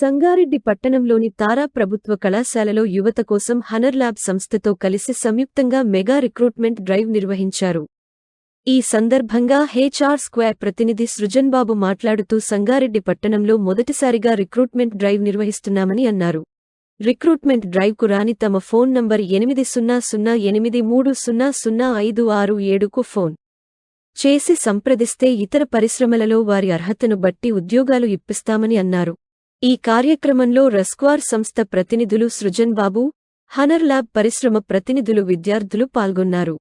సంగారెడ్డి పట్టణంలోని తారా ప్రభుత్వ కళాశాలలో యువత కోసం హనర్ ల్యాబ్ సంస్థతో కలిసి సంయుక్తంగా మెగా రిక్రూట్మెంట్ డ్రైవ్ నిర్వహించారు. ఈ సందర్భంగా హెచ్ఆర్ స్క్వేర్ ప్రతినిధి సృజన్బాబు మాట్లాడుతూ సంగారెడ్డి పట్టణంలో మొదటిసారిగా రిక్రూట్మెంట్ డ్రైవ్ నిర్వహిస్తున్నామని అన్నారు. రిక్రూట్మెంట్ డ్రైవ్కు రాని తమ ఫోన్ నంబర్ ఎనిమిది సున్నా సున్నా ఎనిమిది మూడు సున్నా సున్నా ఐదు ఆరు ఏడుకు ఫోన్ చేసి సంప్రదిస్తే ఇతర పరిశ్రమలలో వారి అర్హతను బట్టి ఉద్యోగాలు ఇప్పిస్తామని అన్నారు. ఈ కార్యక్రమంలో రస్క్వార్ సంస్థ ప్రతినిధులు సృజన్ బాబు హనర్ ల్యాబ్ పరిశ్రమ ప్రతినిధులు విద్యార్థులు పాల్గొన్నారు.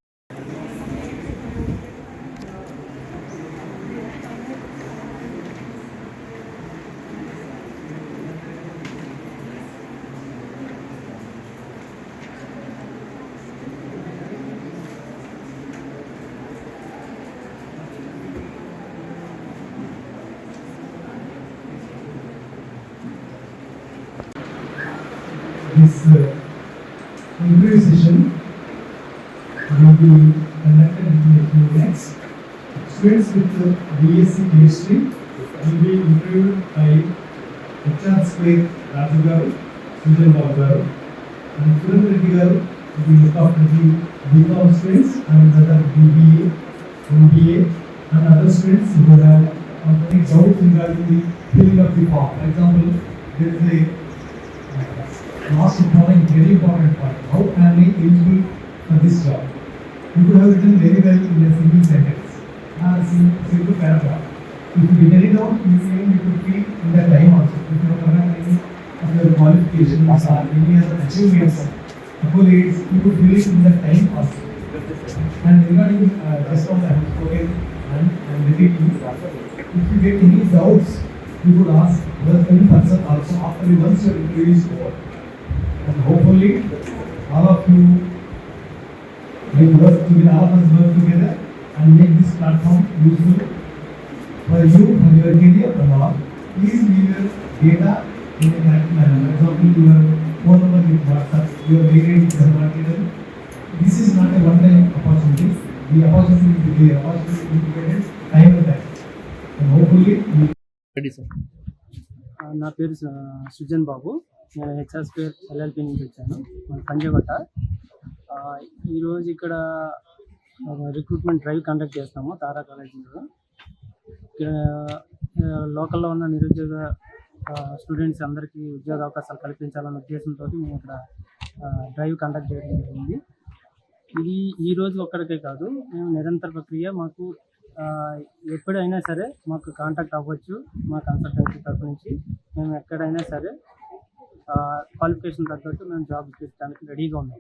This uh, interview session will be conducted in a few minutes. Students with uh, BSc chemistry will be interviewed by HR Square Raju garu, Sujan Babu garu, and Suran Reddy garu will look after the BCom students and other BBA, MBA, and other students who have any doubts regarding the filling of the form. For example, there is a last important, very important point. How am I eligible for this job? You could have written very well in a single sentence, a sim- simple paragraph. If you get it out, you can you could feel in that time also. If you have any of your qualifications or any other achievements, accolades, you could feel it in that time also. And regarding uh, just I have spoken and and repeat if you get any doubts, you could ask the in person also after once your interview is over. And hopefully, all of you will work together, all of us work together and make this platform useful for you, for your career, and all. Please leave your data in a correct manner. For example, your phone number with WhatsApp, your mail ID with marketer. This is not a one-time opportunity. The opportunity will be there, opportunity will be given time to time. And hopefully, you ready sir ఆ, నా పేరు స- సృజన్ బాబు నేను HR square LLP నుంచి వచ్చాను మన పంజగొట్ట ఈరోజు ఇక్కడ రిక్రూట్మెంట్ డ్రైవ్ కండక్ట్ చేస్తాము తారా కాలేజీలో ఇక్కడ లోకల్లో ఉన్న నిరుద్యోగ స్టూడెంట్స్ అందరికీ ఉద్యోగ అవకాశాలు కల్పించాలన్న ఉద్దేశంతో మేము ఇక్కడ డ్రైవ్ కండక్ట్ చేయడం జరిగింది. ఇది ఈ రోజు ఒక్కడికే కాదు మేము నిరంతర ప్రక్రియ మాకు ఎప్పుడైనా సరే మాకు కాంటాక్ట్ అవ్వచ్చు మా కన్సల్టెన్సీ తరఫు నుంచి. మేము ఎక్కడైనా సరే క్వాలిఫికేషన్ తగ్గట్టు మేము జాబ్ ఇప్పించడానికి రెడీగా ఉన్నాం.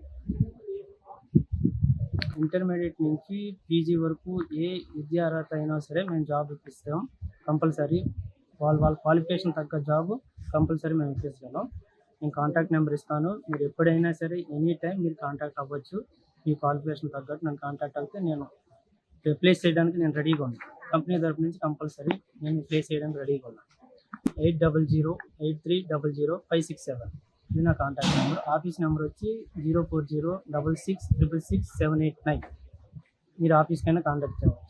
ఇంటర్మీడియట్ నుంచి పీజీ వరకు ఏ విద్యార్హత అయినా సరే మేము జాబ్ ఇప్పిస్తాం. కంపల్సరీ వాళ్ళ వాళ్ళ క్వాలిఫికేషన్ తగ్గ జాబ్ కంపల్సరీ మేము ఇప్పిస్తాము నేను కాంటాక్ట్ నెంబర్ ఇస్తాను. మీరు ఎప్పుడైనా సరే ఎనీ టైం మీరు కాంటాక్ట్ అవ్వచ్చు. మీ క్వాలిఫికేషన్ తగ్గట్టు నేను కాంటాక్ట్ అయితే నేను రిప్లేస్ చేయడానికి నేను రెడీగా ఉన్నాను. కంపెనీ తరపు నుంచి కంపల్సరీ నేను రిప్లేస్ చేయడానికి రెడీగా ఉన్నాను. Eight double zero eight three double zero five six seven ఇది నా కాంటాక్ట్ నెంబర్ ఆఫీస్ నెంబర్ వచ్చి zero four zero double six triple six seven eight nine. మీరు ఆఫీస్కైనా కాంటాక్ట్ చేయవచ్చు.